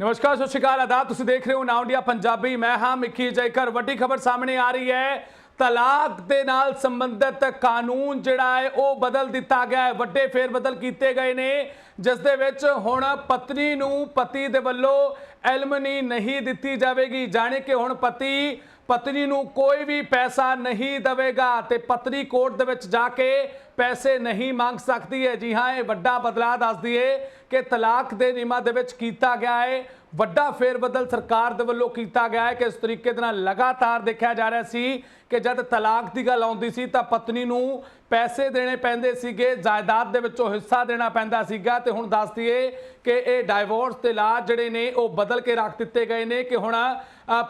ਨਮਸਕਾਰ, ਸਤਿ ਸ਼੍ਰੀ ਅਕਾਲ। ਆਦਾਬ, ਤੁਸੀਂ ਦੇਖ ਰਹੇ ਹੋ ਨਾਉ ਇੰਡੀਆ ਪੰਜਾਬੀ। ਮੈਂ ਹਾਂ ਮਿੱਕੀ ਜੈਕਰ। ਵੱਡੀ ਖਬਰ ਸਾਹਮਣੇ ਆ ਰਹੀ ਹੈ। ਤਲਾਕ ਦੇ ਨਾਲ ਸੰਬੰਧਿਤ ਕਾਨੂੰਨ ਜਿਹੜਾ ਹੈ, ਉਹ ਬਦਲ ਦਿੱਤਾ ਗਿਆ ਹੈ। ਵੱਡੇ ਫੇਰ ਬਦਲ ਕੀਤੇ ਗਏ ਨੇ, ਜਿਸ ਦੇ ਵਿੱਚ ਹੁਣ ਪਤਨੀ ਨੂੰ ਪਤੀ ਦੇ ਵੱਲੋਂ ਐਲਮਨੀ ਨਹੀਂ ਦਿੱਤੀ ਜਾਵੇਗੀ। ਜਾਣੇ ਕਿ ਹੁਣ ਪਤੀ, ਪਤਨੀ ਨੂੰ ਕੋਈ ਵੀ ਪੈਸਾ ਨਹੀਂ ਦੇਵੇਗਾ ਤੇ ਪਤਨੀ ਕੋਰਟ ਦੇ ਵਿੱਚ ਜਾ ਕੇ ਪੈਸੇ ਨਹੀਂ ਮੰਗ ਸਕਦੀ ਹੈ। ਜੀ ਹਾਂ, ਇਹ ਵੱਡਾ ਬਦਲਾਅ ਦੱਸ ਦਈਏ ਕਿ ਤਲਾਕ ਦੇ ਨਿਯਮਾਂ ਦੇ ਵਿੱਚ ਕੀਤਾ ਗਿਆ ਹੈ। ਵੱਡਾ ਫੇਰ ਬਦਲ ਸਰਕਾਰ ਦੇ ਵੱਲੋਂ ਕੀਤਾ ਗਿਆ ਹੈ ਕਿ ਇਸ ਤਰੀਕੇ ਦੇ ਨਾਲ ਲਗਾਤਾਰ ਦੇਖਿਆ ਜਾ ਰਿਹਾ ਸੀ ਕਿ ਜਦ ਤਲਾਕ ਦੀ ਗੱਲ ਆਉਂਦੀ ਸੀ ਤਾਂ ਪਤਨੀ ਨੂੰ ਪੈਸੇ ਦੇਣੇ ਪੈਂਦੇ ਸੀਗੇ, ਜਾਇਦਾਦ ਦੇ ਵਿੱਚੋਂ ਹਿੱਸਾ ਦੇਣਾ ਪੈਂਦਾ ਸੀਗਾ ਤੇ ਹੁਣ ਦੱਸ ਦਈਏ ਕਿ ਇਹ ਡਾਈਵੋਰਸ ਤੇ ਲਾ ਜਿਹੜੇ ਨੇ ਉਹ ਬਦਲ ਕੇ ਰੱਖ ਦਿੱਤੇ ਗਏ ਨੇ ਕਿ ਹੁਣ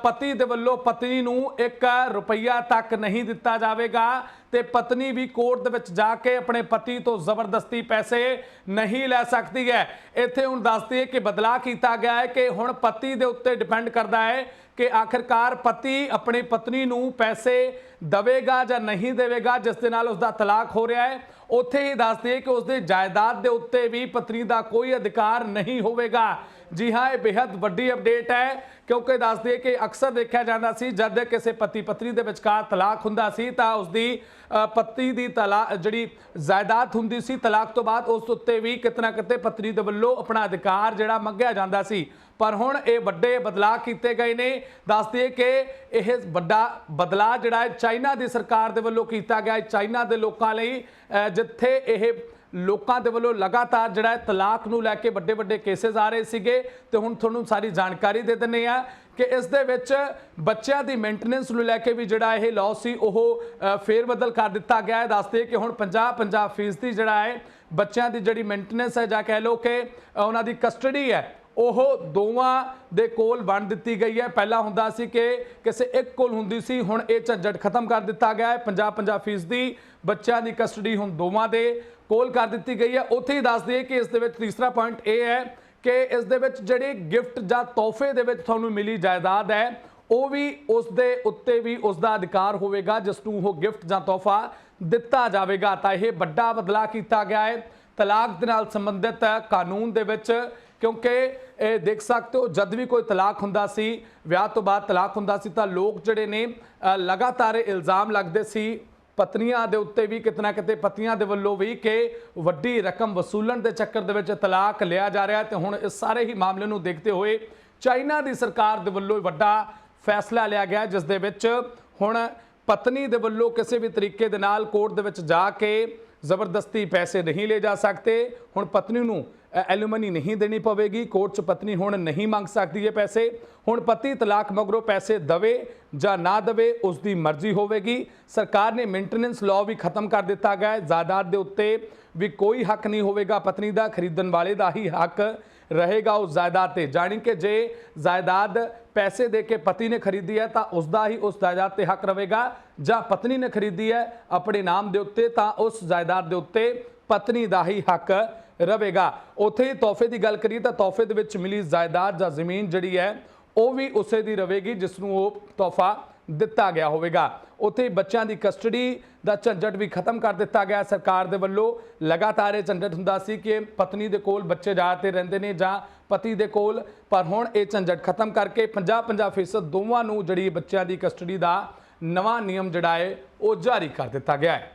ਪਤੀ ਦੇ ਵੱਲੋਂ ਪਤਨੀ ਨੂੰ 1 ਰੁਪਈਆ ਤੱਕ ਨਹੀਂ ਦਿੱਤਾ ਜਾਵੇਗਾ ਤੇ ਪਤਨੀ ਵੀ ਕੋਰਟ ਦੇ ਵਿੱਚ ਜਾ ਕੇ ਆਪਣੇ ਪਤੀ ਤੋਂ ਜ਼ਬਰਦਸਤੀ ਪੈਸੇ ਨਹੀਂ ਲੈ ਸਕਦੀ ਹੈ। ਇੱਥੇ ਹੁਣ ਦੱਸ ਦਈਏ ਕਿ ਬਦਲਾਅ ਕੀਤਾ ਗਿਆ ਹੈ ਕਿ ਹੁਣ ਪਤੀ ਦੇ ਉੱਤੇ ਡਿਪੈਂਡ ਕਰਦਾ ਹੈ ਕਿ ਆਖਰਕਾਰ ਪਤੀ ਆਪਣੀ ਪਤਨੀ ਨੂੰ ਪੈਸੇ ਦਵੇਗਾ ਜਾਂ ਨਹੀਂ ਦੇਵੇਗਾ, ਜਿਸ ਦੇ ਨਾਲ ਉਸ ਦਾ ਤਲਾਕ ਹੋ ਰਿਹਾ ਹੈ। ਉੱਥੇ ਹੀ ਦੱਸ ਕਿ ਉਸ ਦੇ ਜਾਇਦਾਦ ਦੇ ਉੱਤੇ ਵੀ ਪਤਨੀ ਦਾ ਕੋਈ ਅਧਿਕਾਰ ਨਹੀਂ ਹੋਵੇਗਾ। ਜੀ ਹਾਂ, ਇਹ ਬੇहद ਵੱਡੀ ਅਪਡੇਟ ਹੈ, ਕਿਉਂਕਿ ਦੱਸ ਕਿ ਅਕਸਰ ਦੇਖਿਆ ਜਾਂਦਾ ਸੀ, ਜਦ ਕਿਸੇ ਪਤੀ ਪਤਨੀ ਦੇ ਵਿਚਕਾਰ ਤਲਾਕ ਹੁੰਦਾ ਸੀ, ਤਾਂ ਉਸ ਦੀ ਪਤੀ ਦੀ ਤਲਾਕ ਜਿਹੜੀ ਜਾਇਦਾਦ ਹੁੰਦੀ ਸੀ, ਤਲਾਕ ਤੋਂ ਬਾਅਦ ਉਸ ਉੱਤੇ ਵੀ ਕਿਤਨਾ ਕਿਤੇ ਪਤਨੀ ਦੇ ਵੱਲੋਂ ਆਪਣਾ ਅਧਿਕਾਰ ਜਿਹੜਾ ਮੰਗਿਆ ਜਾਂਦਾ ਸੀ। ਪਰ ਹੁਣ ਇਹ ਵੱਡੇ ਬਦਲਾਅ ਕੀਤੇ ਗਏ ਨੇ। ਦੱਸ ਦਈਏ ਕਿ ਇਹ ਵੱਡਾ ਬਦਲਾਅ ਜਿਹੜਾ ਹੈ ਚਾਈਨਾ ਦੀ ਸਰਕਾਰ ਦੇ ਵੱਲੋਂ ਕੀਤਾ ਗਿਆ ਚਾਈਨਾ ਦੇ ਲੋਕਾਂ ਲਈ ਜਿੱਥੇ ਇਹ ਲੋਕਾਂ ਦੇ ਵੱਲੋਂ ਲਗਾਤਾਰ ਜਿਹੜਾ ਹੈ ਤਲਾਕ ਨੂੰ ਲੈ ਕੇ ਵੱਡੇ ਵੱਡੇ ਕੇਸਿਸ ਆ ਰਹੇ ਸੀਗੇ ਤੇ ਹੁਣ ਤੁਹਾਨੂੰ ਸਾਰੀ ਜਾਣਕਾਰੀ ਦੇ ਦਿੰਨੇ ਆ ਕਿ ਇਸ ਦੇ ਵਿੱਚ ਬੱਚਿਆਂ ਦੀ ਮੇਨਟੇਨੈਂਸ ਨੂੰ ਲੈ ਕੇ ਵੀ ਜਿਹੜਾ ਇਹ ਲਾਅ ਸੀ ਉਹ ਅ, ਫੇਰ ਬਦਲ ਕਰ ਦਿੱਤਾ ਗਿਆ ਹੈ। ਦੱਸਦੇ ਕਿ ਹੁਣ 50 50 ਫੀਸਦੀ ਜਿਹੜਾ ਹੈ ਬੱਚਿਆਂ ਦੀ ਜਿਹੜੀ ਮੇਨਟੇਨੈਂਸ ਹੈ ਜਾਂ ਕਹਿ ਲਓ ਕਿ ਉਹਨਾਂ ਦੀ ਕਸਟਡੀ ਹੈ ਉਹ ਦੋਵਾਂ ਦੇ ਕੋਲ ਵੰਡ ਦਿੱਤੀ ਗਈ ਹੈ। ਪਹਿਲਾਂ ਹੁੰਦਾ ਸੀ ਕਿ ਕਿਸੇ ਇੱਕ ਕੋਲ ਹੁੰਦੀ ਸੀ, ਹੁਣ ਇਹ ਝੰਜਟ ਖਤਮ ਕਰ ਦਿੱਤਾ ਗਿਆ ਹੈ। 50 50 ਫੀਸਦੀ ਬੱਚਿਆਂ ਦੀ ਕਸਟਡੀ ਹੁਣ ਦੋਵਾਂ ਦੇ ਕੋਲ ਕਰ ਦਿੱਤੀ ਗਈ ਹੈ। ਉੱਥੇ ਹੀ ਦੱਸ ਦਈਏ ਕਿ ਇਸ ਦੇ ਵਿੱਚ ਤੀਸਰਾ ਪੁਆਇੰਟ ਇਹ ਹੈ ਕਿ ਇਸ ਦੇ ਵਿੱਚ ਜਿਹੜੀ ਗਿਫਟ ਜਾਂ ਤੋਹਫੇ ਦੇ ਵਿੱਚ ਤੁਹਾਨੂੰ ਮਿਲੀ ਜਾਇਦਾਦ ਹੈ, ਉਹ ਵੀ ਉਸ ਦੇ ਉੱਤੇ ਵੀ ਉਸ ਦਾ ਅਧਿਕਾਰ ਹੋਵੇਗਾ, ਜਿਸ ਨੂੰ ਉਹ ਗਿਫਟ ਜਾਂ ਤੋਹਫਾ ਦਿੱਤਾ ਜਾਵੇਗਾ। ਤਾਂ ਇਹ ਵੱਡਾ ਬਦਲਾਅ ਕੀਤਾ ਗਿਆ ਹੈ। ਤਲਾਕ ਦੇ ਨਾਲ ਸੰਬੰਧਿਤ ਕਾਨੂੰਨ ਦੇ ਵਿੱਚ ਕਿਉਂਕਿ ਇਹ ਦੇਖ ਸਕਦੇ ਹੋ, ਜਦ ਵੀ ਕੋਈ ਤਲਾਕ ਹੁੰਦਾ ਸੀ, ਵਿਆਹ ਤੋਂ ਬਾਅਦ ਤਲਾਕ ਹੁੰਦਾ ਸੀ, ਤਾਂ ਲੋਕ ਜਿਹੜੇ ਨੇ ਲਗਾਤਾਰ ਇਲਜ਼ਾਮ ਲੱਗਦੇ ਸੀ, ਪਤਨੀਆਂ ਦੇ ਉੱਤੇ ਵੀ ਕਿਤਨਾ ਕਿਤੇ ਪਤੀਆਂ ਦੇ ਵੱਲੋਂ ਵੀ ਕਿ ਵੱਡੀ ਰਕਮ ਵਸੂਲਣ ਦੇ ਚੱਕਰ ਦੇ ਵਿੱਚ ਤਲਾਕ ਲਿਆ ਜਾ ਰਿਹਾ ਹੈ। ਤੇ ਹੁਣ ਇਸ ਸਾਰੇ ਹੀ ਮਾਮਲੇ ਨੂੰ ਦੇਖਦੇ ਹੋਏ ਚਾਈਨਾ ਦੀ ਸਰਕਾਰ ਦੇ ਵੱਲੋਂ ਵੱਡਾ ਫੈਸਲਾ ਲਿਆ ਗਿਆ ਜਿਸ ਦੇ ਵਿੱਚ ਹੁਣ ਪਤਨੀ ਦੇ ਵੱਲੋਂ ਕਿਸੇ ਵੀ ਤਰੀਕੇ ਦੇ ਨਾਲ ਕੋਰਟ ਦੇ ਵਿੱਚ ਜਾ ਕੇ ਜ਼ਬਰਦਸਤੀ ਪੈਸੇ ਨਹੀਂ ਲੈ ਜਾ ਸਕਦੇ। ਹੁਣ ਪਤਨੀ ਨੂੰ ਐਲੂਮਨੀ ਨਹੀਂ ਦੇਣੀ ਪਵੇਗੀ। ਕੋਰਟ 'ਚ ਪਤਨੀ ਹੁਣ ਨਹੀਂ ਮੰਗ ਸਕਦੀ ਇਹ ਪੈਸੇ। ਹੁਣ ਪਤੀ ਤਲਾਕ ਮਗਰੋਂ ਪੈਸੇ ਦਵੇ ਜਾਂ ਨਾ ਦਵੇ ਉਸ ਦੀ ਮਰਜ਼ੀ ਹੋਵੇਗੀ। ਸਰਕਾਰ ਨੇ ਮੇਨਟੇਨੈਂਸ ਲਾਅ ਵੀ ਖਤਮ ਕਰ ਦਿੱਤਾ ਗਿਆ ਹੈ। ਜਾਇਦਾਦ ਦੇ ਉੱਤੇ ਵੀ ਕੋਈ ਹੱਕ ਨਹੀਂ ਹੋਵੇਗਾ ਪਤਨੀ ਦਾ। ਖਰੀਦਣ ਵਾਲੇ ਦਾ ਹੀ ਹੱਕ। ਰਹੇਗਾ ਉਸ ਜਾਇਦਾਦ ਤੇ। ਜਾਣੀ ਕਿ ਜੇ ਜਾਇਦਾਦ ਪੈਸੇ ਦੇ ਕੇ ਪਤੀ ਨੇ ਖਰੀਦੀ ਹੈ, ਤਾਂ ਉਸ ਦਾ ਹੀ ਉਸ ਜਾਇਦਾਦ ਤੇ ਹੱਕ ਰਹੇਗਾ। ਜਾਂ ਪਤਨੀ ਨੇ ਖਰੀਦੀ ਹੈ ਆਪਣੇ ਨਾਮ ਦੇ ਉੱਤੇ, ਤਾਂ ਉਸ ਜਾਇਦਾਦ ਦੇ ਉੱਤੇ ਪਤਨੀ ਦਾ ਹੀ ਹੱਕ ਰਹੇਗਾ। ਉੱਥੇ ਹੀ ਤੋਹਫੇ ਦੀ ਗੱਲ ਕਰੀਏ, ਤਾਂ ਤੋਹਫੇ ਦੇ ਵਿੱਚ ਮਿਲੀ ਜਾਇਦਾਦ ਜਾਂ ਜ਼ਮੀਨ ਜਿਹੜੀ ਹੈ, ਉਹ ਵੀ ਉਸੇ ਦੀ ਰਹੇਗੀ, ਜਿਸ ਨੂੰ ਉਹ ਤੋਹਫਾ ਦਿੱਤਾ ਗਿਆ ਹੋਵੇਗਾ। ਉੱਥੇ ਬੱਚਿਆਂ ਦੀ ਕਸਟਡੀ ਦਾ ਝੰਜਟ ਵੀ ਖਤਮ ਕਰ ਦਿੱਤਾ ਗਿਆ। ਸਰਕਾਰ ਦੇ ਵੱਲੋਂ ਲਗਾਤਾਰ ਇਹ ਝੰਜਟ ਹੁੰਦਾ ਸੀ ਕਿ ਪਤਨੀ ਦੇ ਕੋਲ ਬੱਚੇ ਜਾ ਜ਼ਿਆਦਾਤਰ ਰਹਿੰਦੇ ਨੇ ਜਾਂ ਪਤੀ ਦੇ ਕੋਲ। ਪਰ ਹੁਣ ਇਹ ਝੰਜਟ ਖਤਮ ਕਰਕੇ 50-50% ਦੋਵਾਂ ਨੂੰ ਜਿਹੜੀ ਬੱਚਿਆਂ ਦੀ ਕਸਟਡੀ ਦਾ ਨਵਾਂ ਨਿਯਮ ਜਿਹੜਾ ਹੈ, ਉਹ ਜਾਰੀ ਕਰ ਦਿੱਤਾ ਗਿਆ ਹੈ।